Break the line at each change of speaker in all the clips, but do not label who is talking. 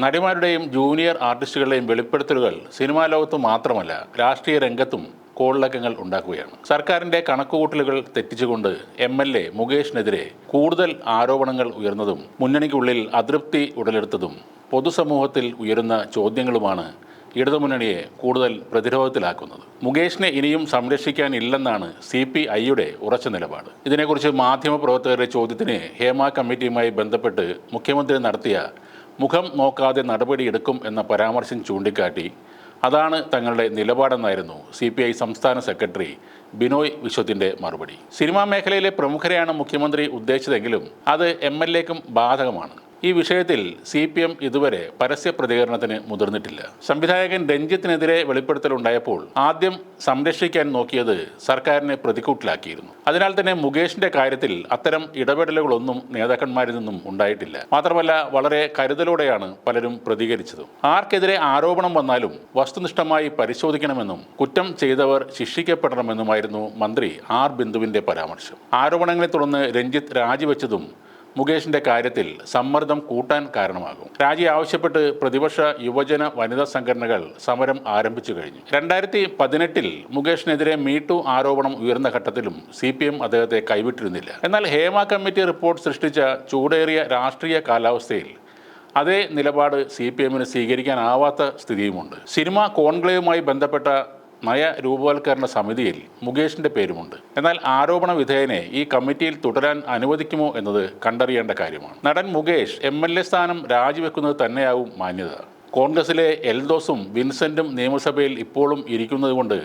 നടിമാരുടെയും junior ആർട്ടിസ്റ്റുകളുടെയും വെളിപ്പെടുത്തലുകൾ cinema ലോകത്ത് മാത്രമല്ല രാഷ്ട്രീയ രംഗത്തും കോളിളക്കങ്ങൾ ഉണ്ടാക്കുകയാണ്. സർക്കാരിന്റെ കണക്കുകൂട്ടലുകൾ തെറ്റിച്ചുകൊണ്ട് എം എൽ എ മുകേഷിനെതിരെ കൂടുതൽ ആരോപണങ്ങൾ ഉയർന്നതും മുന്നണിക്കുള്ളിൽ അതൃപ്തി ഉടലെടുത്തതും പൊതുസമൂഹത്തിൽ ഉയരുന്ന ചോദ്യങ്ങളുമാണ് ഇടതുമുന്നണിയെ കൂടുതൽ പ്രതിരോധത്തിലാക്കുന്നത്. മുകേഷിനെ ഇനിയും സംരക്ഷിക്കാനില്ലെന്നാണ് സി പി ഐയുടെ ഉറച്ച നിലപാട്. ഇതിനെക്കുറിച്ച് മാധ്യമപ്രവർത്തകരുടെ ചോദ്യത്തിന് ഹേമ കമ്മിറ്റിയുമായി ബന്ധപ്പെട്ട് മുഖ്യമന്ത്രി നടത്തിയ മുഖം നോക്കാതെ നടപടിയെടുക്കും എന്ന പരാമർശം ചൂണ്ടിക്കാട്ടി അതാണ് തങ്ങളുടെ നിലപാടെന്നായിരുന്നു സി പി ഐ സംസ്ഥാന സെക്രട്ടറി ബിനോയ് വിശ്വത്തിന്റെ മറുപടി. സിനിമാ മേഖലയിലെ പ്രമുഖരെയാണ് മുഖ്യമന്ത്രി ഉദ്ദേശിച്ചതെങ്കിലും അത് എം എൽ എക്കും ബാധകമാണ്. ഈ വിഷയത്തിൽ സി പി എം ഇതുവരെ പരസ്യ പ്രതികരണത്തിന് മുതിർന്നിട്ടില്ല. സംവിധായകൻ രഞ്ജിത്തിനെതിരെ വെളിപ്പെടുത്തലുണ്ടായപ്പോൾ ആദ്യം സംരക്ഷിക്കാൻ നോക്കിയത് സർക്കാരിനെ പ്രതിക്കൂട്ടിലാക്കിയിരുന്നു. അതിനാൽ തന്നെ മുകേഷിന്റെ കാര്യത്തിൽ അത്തരം ഇടപെടലുകളൊന്നും നേതാക്കന്മാരിൽ നിന്നും ഉണ്ടായിട്ടില്ല. മാത്രമല്ല വളരെ കരുതലോടെയാണ് പലരും പ്രതികരിച്ചത്. ആർക്കെതിരെ ആരോപണം വന്നാലും വസ്തുനിഷ്ഠമായി പരിശോധിക്കണമെന്നും കുറ്റം ചെയ്തവർ ശിക്ഷിക്കപ്പെടണമെന്നുമായിരുന്നു മന്ത്രി ആർ ബിന്ദുവിന്റെ പരാമർശം. ആരോപണങ്ങളെ തുടർന്ന് രഞ്ജിത്ത് രാജിവെച്ചതും മുകേഷിന്റെ കാര്യത്തിൽ സമ്മർദ്ദം കൂട്ടാൻ കാരണമാകും. രാജി ആവശ്യപ്പെട്ട് പ്രതിപക്ഷ യുവജന വനിതാ സംഘടനകൾ സമരം ആരംഭിച്ചു കഴിഞ്ഞു. രണ്ടായിരത്തി പതിനെട്ടിൽ മുകേഷിനെതിരെ മീട്ടു ആരോപണം ഉയർന്ന ഘട്ടത്തിലും സി പി എം അദ്ദേഹത്തെ കൈവിട്ടിരുന്നില്ല. എന്നാൽ ഹേമ കമ്മിറ്റി റിപ്പോർട്ട് സൃഷ്ടിച്ച ചൂടേറിയ രാഷ്ട്രീയ കാലാവസ്ഥയിൽ അതേ നിലപാട് സി പി എമ്മിന് സ്വീകരിക്കാനാവാത്ത സ്ഥിതിയുമുണ്ട്. സിനിമ കോൺക്ലേവുമായി ബന്ധപ്പെട്ട നയ രൂപവൽക്കരണ സമിതിയിൽ മുകേഷിന്റെ പേരുമുണ്ട്. എന്നാൽ ആരോപണ വിധേയനെ ഈ കമ്മിറ്റിയിൽ തുടരാൻ അനുവദിക്കുമോ എന്നത് കണ്ടറിയേണ്ട കാര്യമാണ്. നടൻ മുകേഷ് എം എൽ എ സ്ഥാനം രാജിവെക്കുന്നത് തന്നെയാവും മാന്യത. കോൺഗ്രസിലെ എൽദോസും വിൻസെന്റും നിയമസഭയിൽ ഇപ്പോഴും ഇരിക്കുന്നതുകൊണ്ട്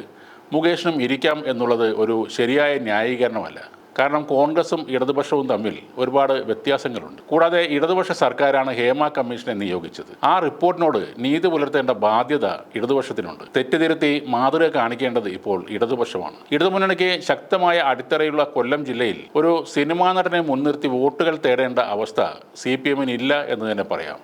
മുകേഷിനും ഇരിക്കാം എന്നുള്ളത് ഒരു ശരിയായ ന്യായീകരണമല്ല. കാരണം കോൺഗ്രസും ഇടതുപക്ഷവും തമ്മിൽ ഒരുപാട് വ്യത്യാസങ്ങളുണ്ട്. കൂടാതെ ഇടതുപക്ഷ സർക്കാരാണ് ഹേമ കമ്മീഷനെ നിയോഗിച്ചത്. ആ റിപ്പോർട്ടിനോട് നീതി പുലർത്തേണ്ട ബാധ്യത ഇടതുപക്ഷത്തിനുണ്ട്. തെറ്റുതിരുത്തി മാതൃക കാണിക്കേണ്ടത് ഇപ്പോൾ ഇടതുപക്ഷമാണ്. ഇടതുമുന്നണിക്ക് ശക്തമായ അടിത്തറയുള്ള കൊല്ലം ജില്ലയിൽ ഒരു സിനിമാ നടനെ മുൻനിർത്തി വോട്ടുകൾ തേടേണ്ട അവസ്ഥ സി പി എമ്മിന് ഇല്ല എന്ന് തന്നെ പറയാം.